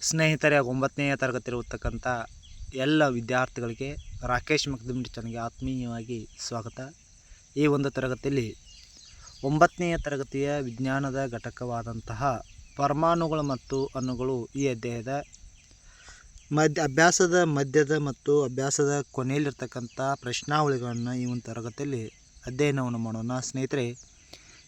ಸ್ನೇಹಿತರೆ, ಒಂಬತ್ತನೆಯ ತರಗತಿ ಇರತಕ್ಕಂಥ ಎಲ್ಲ ವಿದ್ಯಾರ್ಥಿಗಳಿಗೆ ರಾಕೇಶ್ ಮಕ್ದುಮ್ ಚನಗೆ ಆತ್ಮೀಯವಾಗಿ ಸ್ವಾಗತ. ಈ ಒಂದು ತರಗತಿಯಲ್ಲಿ ಒಂಬತ್ತನೆಯ ತರಗತಿಯ ವಿಜ್ಞಾನದ ಘಟಕವಾದಂತಹ ಪರಮಾಣುಗಳು ಮತ್ತು ಅಣುಗಳು ಈ ಅಧ್ಯಾಯದ ಮಧ್ಯ ಅಭ್ಯಾಸದ ಮಧ್ಯದ ಮತ್ತು ಅಭ್ಯಾಸದ ಕೊನೆಯಲ್ಲಿರ್ತಕ್ಕಂಥ ಪ್ರಶ್ನಾವಳಿಗಳನ್ನು ಈ ಒಂದು ತರಗತಿಯಲ್ಲಿ ಅಧ್ಯಯನವನ್ನು ಮಾಡೋಣ. ಸ್ನೇಹಿತರೆ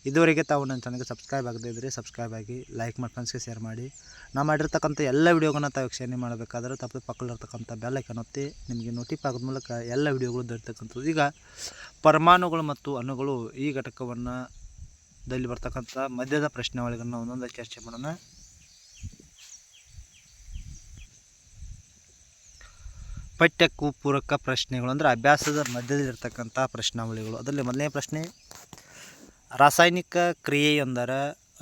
ಇದುವರೆಗೆ ತಾವು ನನ್ನ ಚಾನಲ್ಗೆ ಸಬ್ಸ್ಕ್ರೈಬ್ ಆಗದೇ ಇದ್ದರೆ ಸಬ್ಸ್ಕ್ರೈಬ್ ಆಗಿ ಲೈಕ್ ಮಾಡಿ ಫ್ರೆಂಡ್ಸ್ಗೆ ಶೇರ್ ಮಾಡಿ. ನಾ ಮಾಡಿರ್ತಕ್ಕಂಥ ಎಲ್ಲ ವಿಡಿಯೋಗಳನ್ನ ತಾವು ವೀಕ್ಷಣೆ ಮಾಡಬೇಕಾದ್ರೆ ತಪ್ಪು ಪಕ್ಕದಲ್ಲಿರ್ತಕ್ಕಂಥ ಬೆಲ್ ಐಕನ್ ಒತ್ತಿ ನಿಮಗೆ ನೋಟಿಫ್ ಆಗೋದ ಮೂಲಕ ಎಲ್ಲ ವಿಡಿಯೋಗಳು ದೊರೆತಕ್ಕಂಥದ್ದು. ಈಗ ಪರಮಾಣುಗಳು ಮತ್ತು ಅಣುಗಳು ಈ ಘಟಕವನ್ನು ದಲ್ಲಿ ಬರ್ತಕ್ಕಂಥ ಮಧ್ಯದ ಪ್ರಶ್ನಾವಳಿಗಳನ್ನ ಒಂದೊಂದು ಚರ್ಚೆ ಮಾಡೋಣ. ಪಠ್ಯಕ್ಕೂ ಪೂರಕ ಪ್ರಶ್ನೆಗಳು ಅಂದರೆ ಅಭ್ಯಾಸದ ಮಧ್ಯದಲ್ಲಿರ್ತಕ್ಕಂಥ ಪ್ರಶ್ನಾವಳಿಗಳು. ಅದರಲ್ಲಿ ಮೊದಲನೇ ಪ್ರಶ್ನೆ ರಾಸಾಯನಿಕ ಕ್ರಿಯೆಯೊಂದರ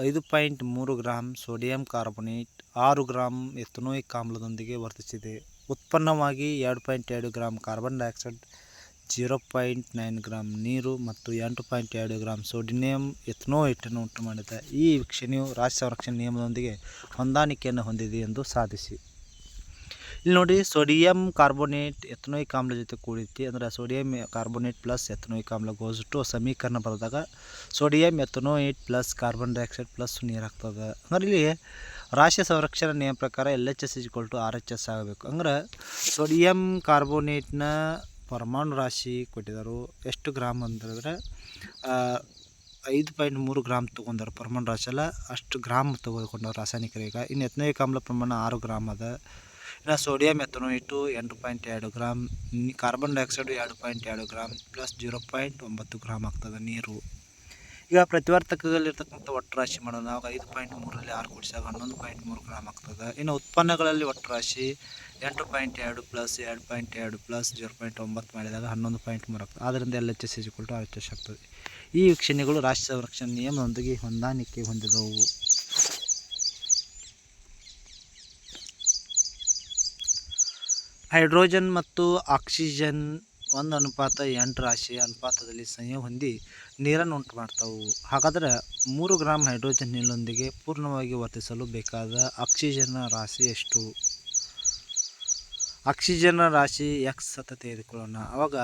ಐದು ಪಾಯಿಂಟ್ ಮೂರು ಗ್ರಾಮ್ ಸೋಡಿಯಂ ಕಾರ್ಬೊನೇಟ್, ಆರು ಗ್ರಾಮ್ ಎಥನೋಯಿಕ್ ಆಮ್ಲದೊಂದಿಗೆ ವರ್ತಿಸಿದೆ. ಉತ್ಪನ್ನವಾಗಿ ಎರಡು ಪಾಯಿಂಟ್ ಎರಡು gram carbon dioxide, zero point nine gram ನೀರು ಮತ್ತು ಎಂಟು ಪಾಯಿಂಟ್ ಎರಡು ಗ್ರಾಮ್ ಸೋಡಿಯಂ ಎಥನೋಯಿಟನ್ನು ಉಂಟು ಮಾಡಿದೆ ಈ ವೀಕ್ಷಣೆಯು ರಾಜ್ಯ ಸಂರಕ್ಷಣೆ ನಿಯಮದೊಂದಿಗೆ ಹೊಂದಾಣಿಕೆಯನ್ನು ಹೊಂದಿದೆ ಎಂದು ಸಾಧಿಸಿ. ಇಲ್ಲಿ ನೋಡಿ ಸೋಡಿಯಂ ಕಾರ್ಬೋನೇಟ್ ಎಥನೋಯಿಕ್ ಆಮ್ಲ ಜೊತೆ ಕೂಡಿತಿ ಅಂದ್ರೆ ಸೋಡಿಯಂ ಕಾರ್ಬೋನೇಟ್ ಪ್ಲಸ್ ಎಥನೋಯಿಕ್ ಆಮ್ಲ ಗೋಸ್ ಟು ಸಮೀಕರಣ ಬರೆದಾಗ sodium ethanoate plus carbon dioxide plus ನೀರು ಅಂದ್ರೆ ಇಲ್ಲಿ ರಾಶಿ ಸಂರಕ್ಷಣಾ ನಿಯಮ ಪ್ರಕಾರ L H S to R H S ಆಗಬೇಕು. ಅಂದ್ರೆ ಸೋಡಿಯಂ ಕಾರ್ಬೋನೇಟ್ನ ಪರಮಾಣು ರಾಶಿ ಕೊಟ್ಟಿದ್ದಾರೆ. ಎಷ್ಟು ಗ್ರಾಮ್ ಅಂದ್ರೆ ಐದು ಪಾಯಿಂಟ್ ಮೂರು ಗ್ರಾಮ್ ತೊಗೊಂಡಾರ ಪರಮಾಣು ರಾಶಿಯಲ್ಲ ಅಷ್ಟು ಗ್ರಾಮ್ ತೊಗೊಂಡವ್ರು ರಾಸಾಯನಿಕರೀಗ ಇನ್ನು ಎಥನೋಯಿಕ್ ಆಮ್ಲ ಪ್ರಮಾಣ ಆರು ಗ್ರಾಮ್ ಅದ. ಇನ್ನು ಸೋಡಿಯಂ ಎಥನೋಯಿಟು ಎಂಟು ಪಾಯಿಂಟ್ ಎರಡು ಗ್ರಾಮ್ ಕಾರ್ಬನ್ ಡೈಆಕ್ಸೈಡು ಎರಡು ಪಾಯಿಂಟ್ ಎರಡು ಗ್ರಾಮ್ ಪ್ಲಸ್ ಜೀರೋ ಪಾಯಿಂಟ್ ಒಂಬತ್ತು ಗ್ರಾಮ್ ಆಗ್ತದೆ ನೀರು. ಈಗ ಪ್ರತಿವರ್ತಕದಲ್ಲಿರ್ತಕ್ಕಂಥ ಒಟ್ಟು ರಾಶಿ ಮಾಡೋಣ. ನಾವು ಐದು ಪಾಯಿಂಟ್ ಮೂರರಲ್ಲಿ ಆರು ಕೊಡಿಸಿದಾಗ ಹನ್ನೊಂದು ಪಾಯಿಂಟ್ ಮೂರು ಗ್ರಾಮ್ ಆಗ್ತದೆ. ಇನ್ನು ಉತ್ಪನ್ನಗಳಲ್ಲಿ ಒಟ್ಟು ರಾಶಿ ಎಂಟು ಪಾಯಿಂಟ್ ಎರಡು ಪ್ಲಸ್ ಎರಡು ಪಾಯಿಂಟ್ ಎರಡು ಪ್ಲಸ್ ಜೀರೋ ಪಾಯಿಂಟ್ ಒಂಬತ್ತು ಮಾಡಿದಾಗ ಹನ್ನೊಂದು ಪಾಯಿಂಟ್ ಮೂರು ಆಗ್ತದೆ. ಆದ್ದರಿಂದ L H S is equal to R H S ಆಗ್ತದೆ. ಈ ವೀಕ್ಷಣೆಗಳು ರಾಷ್ಟ್ರ ಸಂರಕ್ಷಣಾ ನಿಯಮದೊಂದಿಗೆ ಹೊಂದಾಣಿಕೆ ಹೊಂದಿದವು. ಹೈಡ್ರೋಜನ್ ಮತ್ತು ಆಕ್ಸಿಜನ್ ಒಂದು ಅನುಪಾತ ಎಂಟು ರಾಶಿ ಅನುಪಾತದಲ್ಲಿ ಸಂಯೋಗ ಹೊಂದಿ ನೀರನ್ನು ಉಂಟು ಮಾಡ್ತಾವು ಹಾಗಾದರೆ ಮೂರು ಗ್ರಾಮ್ ಹೈಡ್ರೋಜನ್ ನೀರಿನೊಂದಿಗೆ ಪೂರ್ಣವಾಗಿ ವರ್ತಿಸಲು ಬೇಕಾದ ಆಕ್ಸಿಜನ್ನ ರಾಶಿ ಎಷ್ಟು? ಆಕ್ಸಿಜನ್ ರಾಶಿ ಎಕ್ಸ್ ಅಂತ ತೆಗೆದುಕೊಳ್ಳೋಣ. ಆವಾಗ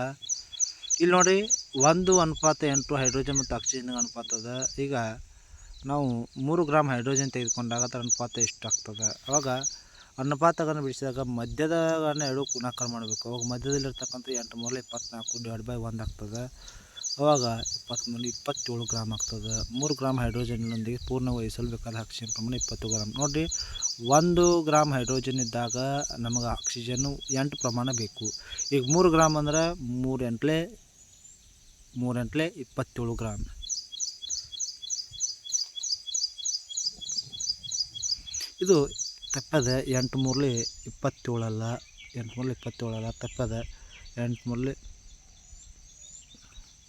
ಇಲ್ಲಿ ನೋಡಿ ಒಂದು ಅನುಪಾತ ಎಂಟು ಹೈಡ್ರೋಜನ್ ಮತ್ತು ಆಕ್ಸಿಜನ್ ಅನುಪಾತದ ಈಗ ನಾವು ಮೂರು ಗ್ರಾಮ್ ಹೈಡ್ರೋಜನ್ ತೆಗೆದುಕೊಂಡಾಗ ಅದರ ಅನುಪಾತ ಎಷ್ಟು ಆವಾಗ ಅನುಪಾತಗಳನ್ನು ಬಿಡಿಸಿದಾಗ ಮಧ್ಯದ ಎರಡು ಗುಣಾಕಾರ ಮಾಡಬೇಕು. ಅವಾಗ ಮಧ್ಯದಲ್ಲಿರ್ತಕ್ಕಂಥ ಎಂಟು ಮೂರಲೆ ಇಪ್ಪತ್ನಾಲ್ಕು ಡಿವೈಡ್ ಬೈ ಒಂದು ಆಗ್ತದೆ. ಅವಾಗ ಇಪ್ಪತ್ತ್ಮೂರು ಇಪ್ಪತ್ತೇಳು ಗ್ರಾಮ್ ಆಗ್ತದೆ. ಮೂರು ಗ್ರಾಮ್ ಹೈಡ್ರೋಜನ್ನೊಂದಿಗೆ ಪೂರ್ಣ ವಹಿಸಲು ಬೇಕಾದ ಆಕ್ಸಿಜನ್ ಪ್ರಮಾಣ ಇಪ್ಪತ್ತು ಗ್ರಾಮ್ ನೋಡಿರಿ ಒಂದು ಗ್ರಾಮ್ ಹೈಡ್ರೋಜನ್ ಇದ್ದಾಗ ನಮಗೆ ಆಕ್ಸಿಜನ್ನು ಎಂಟು ಪ್ರಮಾಣ ಬೇಕು. ಈಗ ಮೂರು ಗ್ರಾಮ್ ಅಂದ್ರೆ ಮೂರು ಎಂಟ್ಲೆ ಮೂರು ಎಂಟ್ಲೆ ಇಪ್ಪತ್ತೇಳು ಗ್ರಾಮ್ ಇದು ತಪ್ಪದ ಎಂಟು ಮೂರಲಿ ಇಪ್ಪತ್ತೇಳಲ್ಲ, ಎಂಟು ಮೂರಲಿ ಇಪ್ಪತ್ತೇಳಲ್ಲ, ತಪ್ಪದೆ ಎಂಟು ಮೂರ್ಲಿ,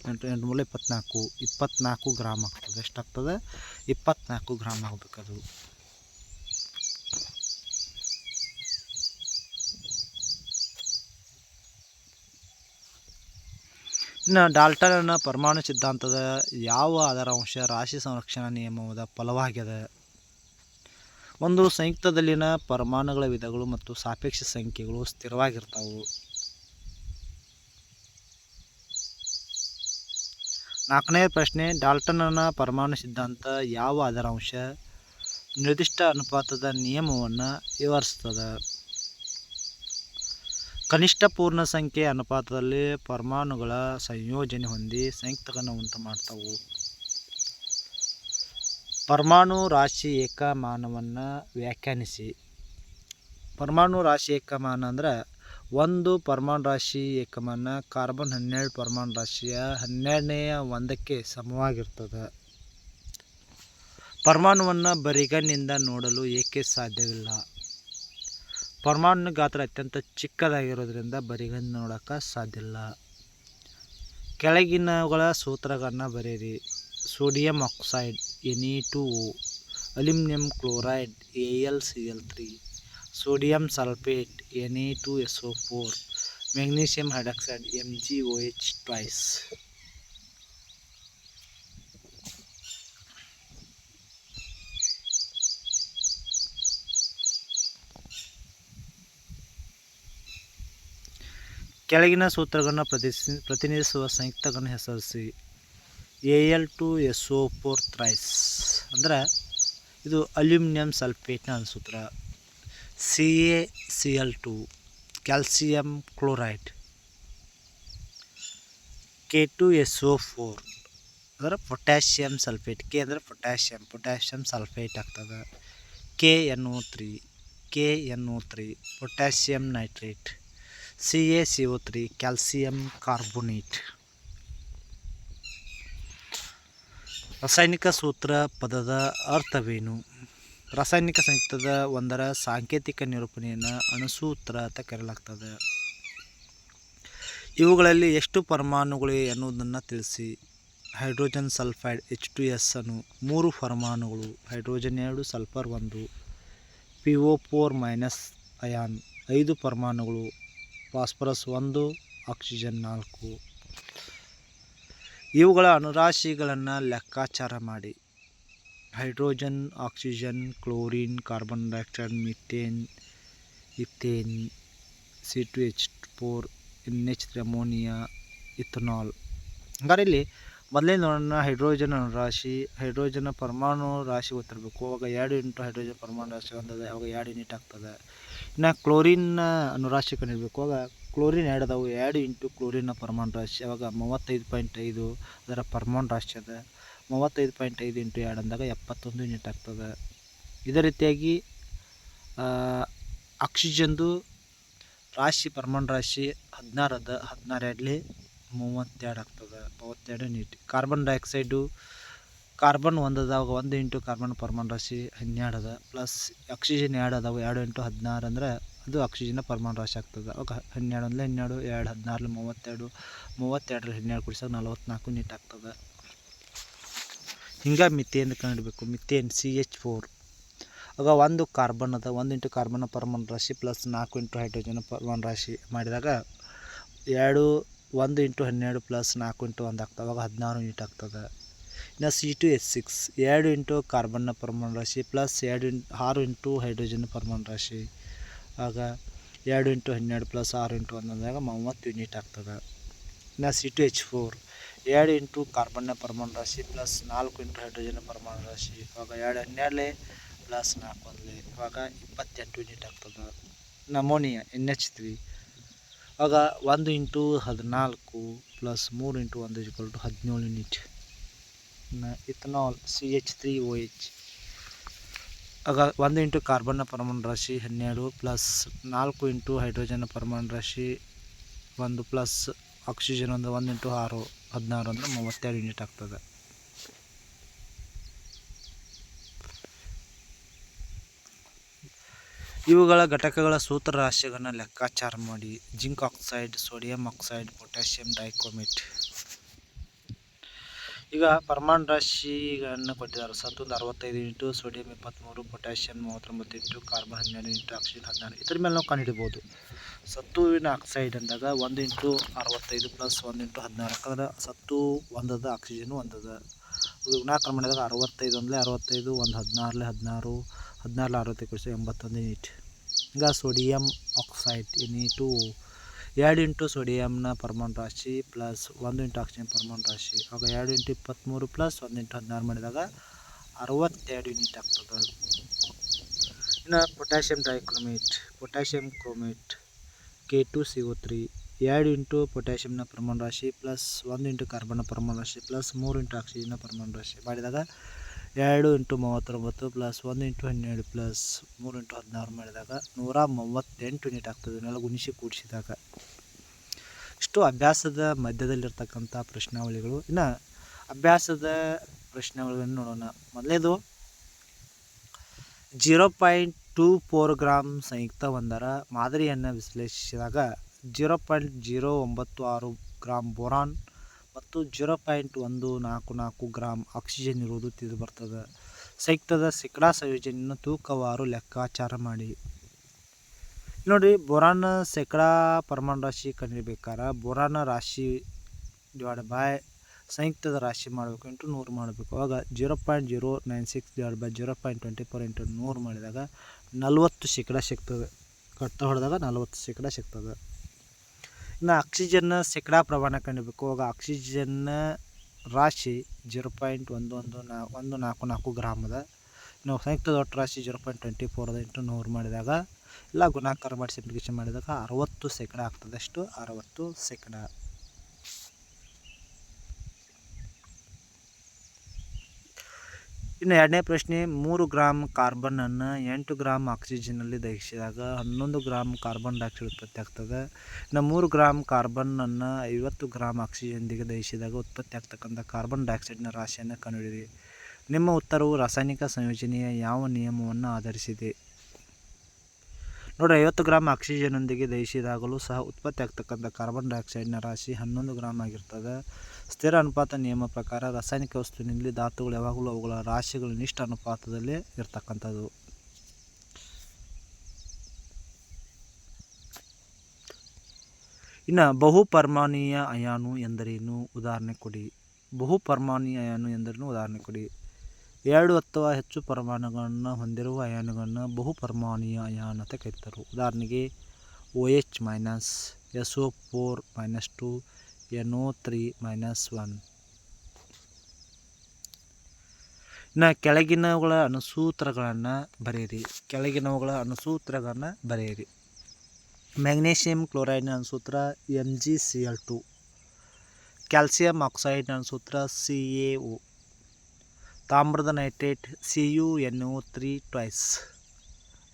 ಎಂಟು ಎಂಟು ಮೂರಲಿ ಇಪ್ಪತ್ತ್ನಾಲ್ಕು ಇಪ್ಪತ್ತ್ನಾಲ್ಕು ಗ್ರಾಮ್ ಆಗ್ತದೆ. ಎಷ್ಟಾಗ್ತದೆ? ಇಪ್ಪತ್ತ್ನಾಲ್ಕು ಗ್ರಾಮ್ ಆಗಬೇಕದು ಇನ್ನು ಡಾಲ್ಟನ್ನ ಪರಮಾಣು ಸಿದ್ಧಾಂತದ ಯಾವ ಅದರ ಅಂಶ ರಾಶಿ ಸಂರಕ್ಷಣಾ ನಿಯಮದ ಫಲವಾಗ್ಯದ ಒಂದು ಸಂಯುಕ್ತದಲ್ಲಿನ ಪರಮಾಣುಗಳ ವಿಧಗಳು ಮತ್ತು ಸಾಪೇಕ್ಷ ಸಂಖ್ಯೆಗಳು ಸ್ಥಿರವಾಗಿರ್ತಾವು. ನಾಲ್ಕನೇ ಪ್ರಶ್ನೆ ಡಾಲ್ಟನ್ನ ಪರಮಾಣು ಸಿದ್ಧಾಂತ ಯಾವ ಅಂಶ ನಿರ್ದಿಷ್ಟ ಅನುಪಾತದ ನಿಯಮವನ್ನು ವಿವರಿಸ್ತದೆ ಕನಿಷ್ಠ ಪೂರ್ಣ ಸಂಖ್ಯೆ ಅನುಪಾತದಲ್ಲಿ ಪರಮಾಣುಗಳ ಸಂಯೋಜನೆ ಹೊಂದಿ ಸಂಯುಕ್ತಗಳನ್ನು ಉಂಟು ಮಾಡ್ತಾವು ಪರಮಾಣು ರಾಶಿ ಏಕಮಾನವನ್ನು ವ್ಯಾಖ್ಯಾನಿಸಿ. ಪರಮಾಣು ರಾಶಿ ಏಕಮಾನ ಅಂದ್ರೆ ಒಂದು ಪರಮಾಣು ರಾಶಿ ಏಕಮಾನ ಕಾರ್ಬನ್ ಹನ್ನೆರಡು ಪರಮಾಣು ರಾಶಿಯ ಹನ್ನೆರಡನೆಯ ಒಂದಕ್ಕೆ ಸಮವಾಗಿರ್ತದೆ. ಪರಮಾಣುವನ್ನು ಬರಿಗಣ್ಣಿಂದ ನೋಡಲು ಏಕೆ ಸಾಧ್ಯವಿಲ್ಲ? ಪರಮಾಣು ಗಾತ್ರ ಅತ್ಯಂತ ಚಿಕ್ಕದಾಗಿರೋದ್ರಿಂದ ಬರಿಗಣ್ಣು ನೋಡೋಕ್ಕೆ ಸಾಧ್ಯ ಇಲ್ಲ ಕೆಳಗಿನವುಗಳ ಸೂತ್ರಗಳನ್ನು ಬರೆಯಿರಿ. Sodium oxide. N A two O aluminium chloride, A L C L three, sodium sulphate N two S O four magnesium hydroxide M G O H twice. ಕೆಳಗಿನ ಸೂತ್ರಗಳನ್ನು ಪ್ರತಿನಿಧಿಸುವ ಸಂಯುಕ್ತಗಳನ್ನು ಹೆಸರಿಸಿ. A L two S O four thrice ಅಂದ್ರೆ ಇದು aluminium ಸಲ್ಫೇಟ್ನ ಒಂದು ಸೂತ್ರ C A C L two calcium chloride. K two S O four ಅಂದ್ರೆ ಪೊಟ್ಯಾಷಿಯಂ ಸಲ್ಫೇಟ್. ಕೆ ಅಂದರೆ ಪೊಟ್ಯಾಷಿಯಂ ಪೊಟ್ಯಾಷಿಯಂ ಸಲ್ಫೇಟ್ ಆಗ್ತದೆ. K N O three K N O three potassium nitrate. C A C O three calcium carbonate. ರಾಸಾಯನಿಕ ಸೂತ್ರ ಪದದ ಅರ್ಥವೇನು? ರಾಸಾಯನಿಕ ಸಂಯುಕ್ತದ ಒಂದರ ಸಾಂಕೇತಿಕ ನಿರೂಪಣೆಯನ್ನು ಅಣುಸೂತ್ರ ಅಂತ ಕರೆಯಲಾಗ್ತದೆ. ಇವುಗಳಲ್ಲಿ ಎಷ್ಟು ಪರಮಾಣುಗಳಿವೆ ಎನ್ನುವುದನ್ನು ತಿಳಿಸಿ. Hydrogen sulphide H two S ಅನ್ನು ಮೂರು ಪರಮಾಣುಗಳು, ಹೈಡ್ರೋಜನ್ ಎರಡು, ಸಲ್ಫರ್ ಒಂದು P O four minus ion ಐದು ಪರಮಾಣುಗಳು ಫಾಸ್ಫರಸ್ ಒಂದು ಆಕ್ಸಿಜನ್ ನಾಲ್ಕು. ಇವುಗಳ ಅಣುರಾಶಿಗಳನ್ನು ಲೆಕ್ಕಾಚಾರ ಮಾಡಿ. Hydrogen, oxygen, chlorine, carbon dioxide, methane, ethane, C two H four, N H ammonia, ethanol. ಹಂಗಾರೆ ಇಲ್ಲಿ ಮೊದಲೇ ನೋಡೋಣ, ಹೈಡ್ರೋಜನ್ ಅಣುರಾಶಿ ಹೈಡ್ರೋಜನ್ ಪರಮಾಣು ರಾಶಿ ಗೊತ್ತಿರಬೇಕು. ಅವಾಗ ಎರಡು ಇಂಟು ಹೈಡ್ರೋಜನ್ ಪರಮಾಣು ರಾಶಿ ಒಂದದ ಅವಾಗ ಎರಡು ಯೂನಿಟ್ ಆಗ್ತದೆ. ಇನ್ನು ಕ್ಲೋರಿನ್ ಅಣುರಾಶಿ ಕಂಡಿರಬೇಕು. ಅವಾಗ ಕ್ಲೋರಿನ್ ಎರಡು ಅದಾವು. ಎರಡು ಇಂಟು ಕ್ಲೋರಿನ್ನ ಪರ್ಮಾನ್ ರಾಶಿ. ಅವಾಗ ಮೂವತ್ತೈದು ಪಾಯಿಂಟ್ ಐದು ಅದರ ಪರ್ಮಾನ್ ರಾಶಿ ಅದ. ಮೂವತ್ತೈದು ಪಾಯಿಂಟ್ ಐದು ಇಂಟು ಎರಡು ಅಂದಾಗ ಎಪ್ಪತ್ತೊಂದು ಯೂನಿಟ್ ಆಗ್ತದೆ. ಇದೇ ರೀತಿಯಾಗಿ ಆಕ್ಸಿಜನ್ದು ರಾಶಿ ಪರ್ಮಾನ್ ರಾಶಿ ಹದಿನಾರು ಅದ. ಹದಿನಾರು ಎರಡಲಿ ಮೂವತ್ತೆರಡು ಆಗ್ತದೆ. ಮೂವತ್ತೆರಡು ಯೂನಿಟ್ ಕಾರ್ಬನ್ ಡೈಆಕ್ಸೈಡು ಕಾರ್ಬನ್ ಒಂದು ಅದಾವಾಗ ಒಂದು ಇಂಟು ಕಾರ್ಬನ್ ಪರ್ಮಾನ್ ರಾಶಿ ಹನ್ನೆರಡು ಅದ. ಪ್ಲಸ್ ಆಕ್ಸಿಜನ್ ಎರಡು ಅದಾವು. ಎರಡು ಇಂಟು ಹದಿನಾರು ಅಂದ್ರೆ ಅದು ಆಕ್ಸಿಜನ್ನ ಪರಮಾಣು ರಾಶಿ ಆಗ್ತದೆ. ಅವಾಗ ಹನ್ನೆರಡು ಅಂದರೆ ಹನ್ನೆರಡು, ಎರಡು ಹದಿನಾರು ಮೂವತ್ತೆರಡು ಮೂವತ್ತೆರಡರಲ್ಲಿ ಹನ್ನೆರಡು ಕುಡಿಸಾಗ ನಲವತ್ತ್ನಾಲ್ಕು ನೀಟ್ ಆಗ್ತದೆ. ಹಿಂಗೆ ಮಿಥೇನ್ ಕಂಡಿಡಬೇಕು ಮಿಥೇನ್ ಸಿ ಎಚ್ ಫೋರ್ ಆಗ ಒಂದು ಕಾರ್ಬನ್ ಅದ, ಒಂದು ಇಂಟು ಕಾರ್ಬನ್ ಪರಮಾಣು ರಾಶಿ ಪ್ಲಸ್ ನಾಲ್ಕು ಇಂಟು ಹೈಡ್ರೋಜನ್ ಪರಮಾಣು ರಾಶಿ ಮಾಡಿದಾಗ ಎರಡು, ಒಂದು ಇಂಟು ಹನ್ನೆರಡು ಪ್ಲಸ್ ನಾಲ್ಕು ಇಂಟು ಒಂದು ಆಗ್ತದೆ. ಅವಾಗ ಹದಿನಾರು ಯೂನಿಟ್ ಆಗ್ತದೆ. ಇನ್ನು ಸಿ ಟು ಎಚ್ ಸಿಕ್ಸ್ ಎರಡು ಇಂಟು ಕಾರ್ಬನ್ನ ಪರಮಾಣು ರಾಶಿ ಪ್ಲಸ್ ಎರಡು ಇಂಟು ಆರು ಇಂಟು ಹೈಡ್ರೋಜನ್ ಪರಮಾಣು ರಾಶಿ. ಆಗ ಎರಡು ಇಂಟು ಹನ್ನೆರಡು ಪ್ಲಸ್ ಆರು ಇಂಟು ಹನ್ನೊಂದಾಗ ಮೂವತ್ತು ಯೂನಿಟ್ ಆಗ್ತದೆ. ಇನ್ನು ಸಿ ಟು ಎಚ್ ಫೋರ್ ಎರಡು ಇಂಟು ಕಾರ್ಬನ್ನ ಪರಮಾಣು ರಾಶಿ ಪ್ಲಸ್ ನಾಲ್ಕು ಇಂಟು ಹೈಡ್ರೋಜನ್ ಪರಮಾಣು ರಾಶಿ, ಇವಾಗ ಎರಡು ಹನ್ನೆರಡು ಪ್ಲಸ್ ನಾಲ್ಕು ಒಂದು ಇವಾಗ ಇಪ್ಪತ್ತೆಂಟು ಯೂನಿಟ್ ಆಗ್ತದೆ. ನಮೋನಿಯಾ ಎನ್ ಎಚ್ ತ್ರೀ ಆಗ ಒಂದು ಇಂಟು ಹದಿನಾಲ್ಕು ಪ್ಲಸ್ ಮೂರು ಇಂಟು ಒಂದು ಇಕ್ವಲ್ ಟು ಹದಿನೇಳು ಯೂನಿಟ್. ಇನ್ನು ethanol C H three O H ಆಗ ಒಂದು ಇಂಟು ಕಾರ್ಬನ್ನ ಪರಮಾಣು ರಾಶಿ ಹನ್ನೆರಡು ಪ್ಲಸ್ ನಾಲ್ಕು ಇಂಟು ಹೈಡ್ರೋಜನ್ ಪರಮಾಣು ರಾಶಿ ಒಂದು ಪ್ಲಸ್ ಆಕ್ಸಿಜನ್ ಒಂದು ಒಂದು ಇಂಟು ಆರು ಹದಿನಾರು ಅಂದರೆ ಮೂವತ್ತೆರಡು ಯೂನಿಟ್ ಆಗ್ತದೆ. ಇವುಗಳ ಘಟಕಗಳ ಸೂತ್ರ ರಾಶಿಗಳನ್ನು ಲೆಕ್ಕಾಚಾರ ಮಾಡಿ, zinc oxide, sodium oxide, potassium dichromate ಈಗ ಪರಮಾಣು ರಾಶಿಗಳನ್ನು ಕೊಟ್ಟಿದ್ದಾರೆ. ಸತ್ತೊಂದು ಅರವತ್ತೈದು ಇಂಟು ಸೋಡಿಯಂ ಇಪ್ಪತ್ತ್ಮೂರು ಪೊಟ್ಯಾಷಿಯಂ ಮೂವತ್ತೊಂಬತ್ತು ಇಂಟು ಕಾರ್ಬನ್ ಹನ್ನೆರಡು ಇಂಟು ಆಕ್ಸಿಜನ್ ಹದಿನಾರು. ಇದ್ರ ಮೇಲೆ ನಾವು ಕಂಡುಹಿಡಿಬೋದು. ಸತ್ತುವಿನ ಆಕ್ಸೈಡ್ ಅಂದಾಗ ಒಂದು ಇಂಟು ಅರವತ್ತೈದು ಪ್ಲಸ್ ಒಂದು ಇಂಟು ಹದಿನಾರು. ಯಾಕಂದ್ರೆ ಸತ್ತು ಒಂದದ ಆಕ್ಸಿಜನ್ ಒಂದದ. ಗುಣಾಕಾರ ಮಾಡಿದಾಗ ಅರವತ್ತೈದು ಒಂದಲೇ ಅರವತ್ತೈದು, ಒಂದು ಹದಿನಾರಲೆ ಹದಿನಾರು, ಹದಿನಾರಲೆ ಅರವತ್ತೈದು ಕೊಡಿಸಿ ಎಂಬತ್ತೊಂದು ಯೂನಿಟ್ ಈಗ ಸೋಡಿಯಂ ಆಕ್ಸೈಡ್ ಎನ್ ಟು ಎರಡು ಇಂಟು ಸೋಡಿಯಂನ ಪರಮಾಣು ರಾಶಿ ಪ್ಲಸ್ ಒಂದು ಇಂಟು ಆಕ್ಸಿಜನ್ ಪರಮಾಣು ರಾಶಿ. ಆಗ ಎರಡು ಇಂಟು ಇಪ್ಪತ್ತ್ಮೂರು ಪ್ಲಸ್ ಒಂದು ಇಂಟು ಹದಿನಾರು ಮಾಡಿದಾಗ ಅರವತ್ತೆರಡು ಯೂನಿಟ್ ಆಗ್ತದೆ. ಇನ್ನು potassium dichromate, potassium chromate, K two C O three, ಎರಡು ಇಂಟು ಪೊಟ್ಯಾಷಿಯಂನ ಪರಮಾಣು ರಾಶಿ ಪ್ಲಸ್ ಒಂದು ಇಂಟು ಕಾರ್ಬನ್ನ ಪರಮಾಣು ರಾಶಿ ಪ್ಲಸ್ ಮೂರು ಇಂಟು ಆಕ್ಸಿಜನ್ನ ಪರಮಾಣು ರಾಶಿ ಮಾಡಿದಾಗ ಎರಡು ಇಂಟು ಮೂವತ್ತೊಂಬತ್ತು ಪ್ಲಸ್ ಒಂದು ಇಂಟು ಹನ್ನೆರಡು ಪ್ಲಸ್ ಮೂರು ಇಂಟು ಹದಿನಾರು ಮಾಡಿದಾಗ ನೂರ ಮೂವತ್ತೆಂಟು ಯೂನಿಟ್ ಆಗ್ತದೆ. ಇದನ್ನೆಲ್ಲ ಗುಣಿಸಿ ಕೂಡಿಸಿದಾಗ. ಇಷ್ಟು ಅಭ್ಯಾಸದ ಮಧ್ಯದಲ್ಲಿರ್ತಕ್ಕಂಥ ಪ್ರಶ್ನಾವಳಿಗಳು. ಇನ್ನು ಅಭ್ಯಾಸದ ಪ್ರಶ್ನಾವಳಿಗಳನ್ನು ನೋಡೋಣ. ಮೊದಲೇದು, zero point two four gram ಸಂಯುಕ್ತ ಒಂದರ ಮಾದರಿಯನ್ನು ವಿಶ್ಲೇಷಿಸಿದಾಗ ಜೀರೋ ಪಾಯಿಂಟ್ ಜೀರೋ ಒಂಬತ್ತು ಆರು ಗ್ರಾಮ್ ಬೋರಾನ್ ಮತ್ತು ಜೀರೋ ಪಾಯಿಂಟ್ ಒಂದು ನಾಲ್ಕು ನಾಲ್ಕು ಗ್ರಾಮ್ ಆಕ್ಸಿಜನ್ ಇರುವುದು ತಿಳಿದು ಬರ್ತದೆ ಸಂಯುಕ್ತದ ಶೇಕಡಾ ಸಂಯೋಜನೆಯನ್ನು ತೂಕವಾರು ಲೆಕ್ಕಾಚಾರ ಮಾಡಿ. ನೋಡಿ ಬೋರಾನ್ ಶೇಕಡಾ ಪರಮಾಣು ರಾಶಿ ಕಂಡುಹಿಡಿಬೇಕಾರೆ ಬೋರಾನ ರಾಶಿ ಡಿವೈಡ್ ಬೈ ಸಂಯುಕ್ತದ ರಾಶಿ ಮಾಡಬೇಕು ಇಂಟು ನೂರು ಮಾಡಬೇಕು. ಆವಾಗ zero point zero nine six divide by zero point twenty four into ನೂರು ಮಾಡಿದಾಗ ನಲ್ವತ್ತು ಶೇಕಡ ಸಿಗ್ತದೆ. ಕಟ್ಟ ಹೊಡೆದಾಗ ನಲ್ವತ್ತು ಶೇಕಡ ಸಿಗ್ತದೆ. ಇನ್ನು ಆಕ್ಸಿಜನ್ನ ಶೇಕಡಾ ಪ್ರಮಾಣ ಕಂಡಿಬೇಕು ಆಗ ಆಕ್ಸಿಜನ್ನ ರಾಶಿ ಜೀರೋ ಪಾಯಿಂಟ್ ಒಂದು ಒಂದು ನಾ, ಒಂದು ನಾಲ್ಕು ನಾಲ್ಕು ಗ್ರಾಮ್ ಅದ. ಇನ್ನು ಸಂಯುಕ್ತದ ಒಟ್ಟು ರಾಶಿ zero point twenty four into ನೂರು ಮಾಡಿದಾಗ, ಎಲ್ಲ ಗುಣಾಕಾರ ಮಾಡಿ ಸಿಂಪ್ಲಿಕೇಶನ್ ಮಾಡಿದಾಗ ಅರವತ್ತು ಶೇಕಡ ಆಗ್ತದಷ್ಟು. ಅರವತ್ತು ಶೇಕಡ. ಇನ್ನು ಎರಡನೇ ಪ್ರಶ್ನೆ, ಮೂರು ಗ್ರಾಮ್ ಕಾರ್ಬನನ್ನು ಎಂಟು ಗ್ರಾಮ್ ಆಕ್ಸಿಜನ್ನಲ್ಲಿ ದಹಿಸಿದಾಗ ಹನ್ನೊಂದು ಗ್ರಾಮ್ ಕಾರ್ಬನ್ ಡೈಆಕ್ಸೈಡ್ ಉತ್ಪತ್ತಿ ಆಗ್ತದೆ. ಇನ್ನು ಮೂರು ಗ್ರಾಮ್ ಕಾರ್ಬನನ್ನು ಐವತ್ತು ಗ್ರಾಮ್ ಆಕ್ಸಿಜನ್ದಿಗೆ ದಹಿಸಿದಾಗ ಉತ್ಪತ್ತಿ ಆಗ್ತಕ್ಕಂಥ ಕಾರ್ಬನ್ ಡೈಆಕ್ಸೈಡ್ನ ರಾಶಿಯನ್ನು ಕಂಡುಹಿಡಿಯಿರಿ. ನಿಮ್ಮ ಉತ್ತರವು ರಾಸಾಯನಿಕ ಸಂಯೋಜನೆಯ ಯಾವ ನಿಯಮವನ್ನು ಆಧರಿಸಿದೆ? ನೋಡಿ ಐವತ್ತು ಗ್ರಾಮ್ ಆಕ್ಸಿಜನ್ನೊಂದಿಗೆ ದಹಿಸಿದಾಗಲೂ ಸಹ ಉತ್ಪತ್ತಿ ಆಗ್ತಕ್ಕಂಥ ಕಾರ್ಬನ್ ಡೈಆಕ್ಸೈಡ್ನ ರಾಶಿ ಹನ್ನೊಂದು ಗ್ರಾಮ್ ಆಗಿರ್ತದೆ. ಸ್ಥಿರ ಅನುಪಾತ ನಿಯಮ ಪ್ರಕಾರ ರಾಸಾಯನಿಕ ವಸ್ತುವಿನಲ್ಲಿ ಧಾತುಗಳು ಯಾವಾಗಲೂ ಅವುಗಳ ರಾಶಿಗಳು ನಿಷ್ಠ ಅನುಪಾತದಲ್ಲೇ ಇರ್ತಕ್ಕಂಥದ್ದು. ಇನ್ನು ಬಹುಪರ್ಮಾಣೀಯ ಅಯಾನು ಎಂದರೇನು? ಉದಾಹರಣೆ ಕೊಡಿ. ಬಹುಪರ್ಮಾಣೀಯ ಅಯಾನು ಎಂದರೇನು? ಉದಾಹರಣೆ ಕೊಡಿ. ಎರಡು ಅಥವಾ ಹೆಚ್ಚು ಪರಮಾಣುಗಳನ್ನು ಹೊಂದಿರುವ ಅಯಾನುಗಳನ್ನು ಬಹುಪರ್ಮಾಣೀಯ ಅಯಾನ್ ಅಂತ ಕರೀತಾರೆ. ಉದಾಹರಣೆಗೆ O H minus S O four minus two three minus one ಇನ್ನು ಕೆಳಗಿನವುಗಳ ಅನುಸೂತ್ರಗಳನ್ನು ಬರೆಯಿರಿ. ಕೆಳಗಿನವುಗಳ ಅನುಸೂತ್ರಗಳನ್ನು ಬರೆಯಿರಿ. ಮ್ಯಾಗ್ನೇಷಿಯಂ ಕ್ಲೋರೈಡ್ನ ಅನುಸೂತ್ರ M G C L two calcium ಆಕ್ಸೈಡ್ನ ಅನುಸೂತ್ರ ಸಿ ಎ ಒ ತಾಮ್ರದ nitrate C U N O three twice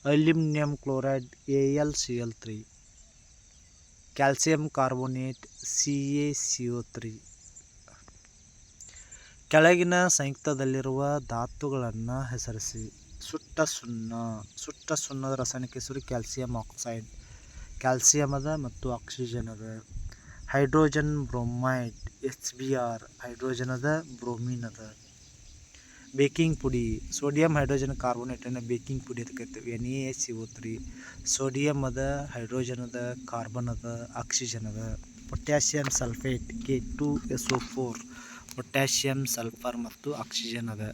aluminium chloride A L C L three calcium carbonate C A C O three. ಕೆಳಗಿನ ಸಂಯುಕ್ತದಲ್ಲಿರುವ ಧಾತುಗಳನ್ನು ಹೆಸರಿಸಿ. ಸುಟ್ಟ ಸುಣ್ಣ. ಸುಟ್ಟ ಸುಣ್ಣದ ರಾಸಾಯನಿಕ ಹೆಸರು ಕ್ಯಾಲ್ಸಿಯಂ ಆಕ್ಸೈಡ್. ಕ್ಯಾಲ್ಸಿಯಂ ಅದ ಮತ್ತು ಆಕ್ಸಿಜನ್ ಅದ hydrogen bromide, H B R hydrogen ಅದ ಬ್ರೋಮಿನ್ ಅದ ಬೇಕಿಂಗ್ ಪುಡಿ, ಸೋಡಿಯಂ ಹೈಡ್ರೋಜನ್ ಕಾರ್ಬೋನೇಟನ್ನು ಬೇಕಿಂಗ್ ಪುಡಿ ಅಂತ ಕರಿತೀವಿ. N A C O three sodium ಅದ, ಹೈಡ್ರೋಜನ್ ಅದ, ಕಾರ್ಬನ್ ಅದ, ಆಕ್ಸಿಜನ್ ಅದ. Potassium sulphate K two S O four potassium sulphur ಮತ್ತು ಆಕ್ಸಿಜನ್ ಅದ.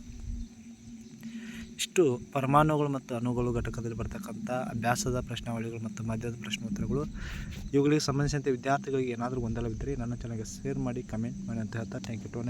ಇಷ್ಟು ಪರಮಾಣುಗಳು ಮತ್ತು ಅಣುಗಳು ಘಟಕದಲ್ಲಿ ಬರ್ತಕ್ಕಂಥ ಅಭ್ಯಾಸದ ಪ್ರಶ್ನಾವಳಿಗಳು ಮತ್ತು ಮಧ್ಯದ ಪ್ರಶ್ನೋತ್ತರಗಳು. ಇವುಗಳಿಗೆ ಸಂಬಂಧಿಸಿದಂತೆ ವಿದ್ಯಾರ್ಥಿಗಳಿಗೆ ಏನಾದರೂ ಗೊಂದಲವಿದ್ದರೆ ನನ್ನ ಚಾನಲ್ಗೆ ಶೇರ್ ಮಾಡಿ ಕಮೆಂಟ್ ಮಾಡಿ ಅಂತ ಹೇಳ್ತಾ ಥ್ಯಾಂಕ್ ಯು ಟು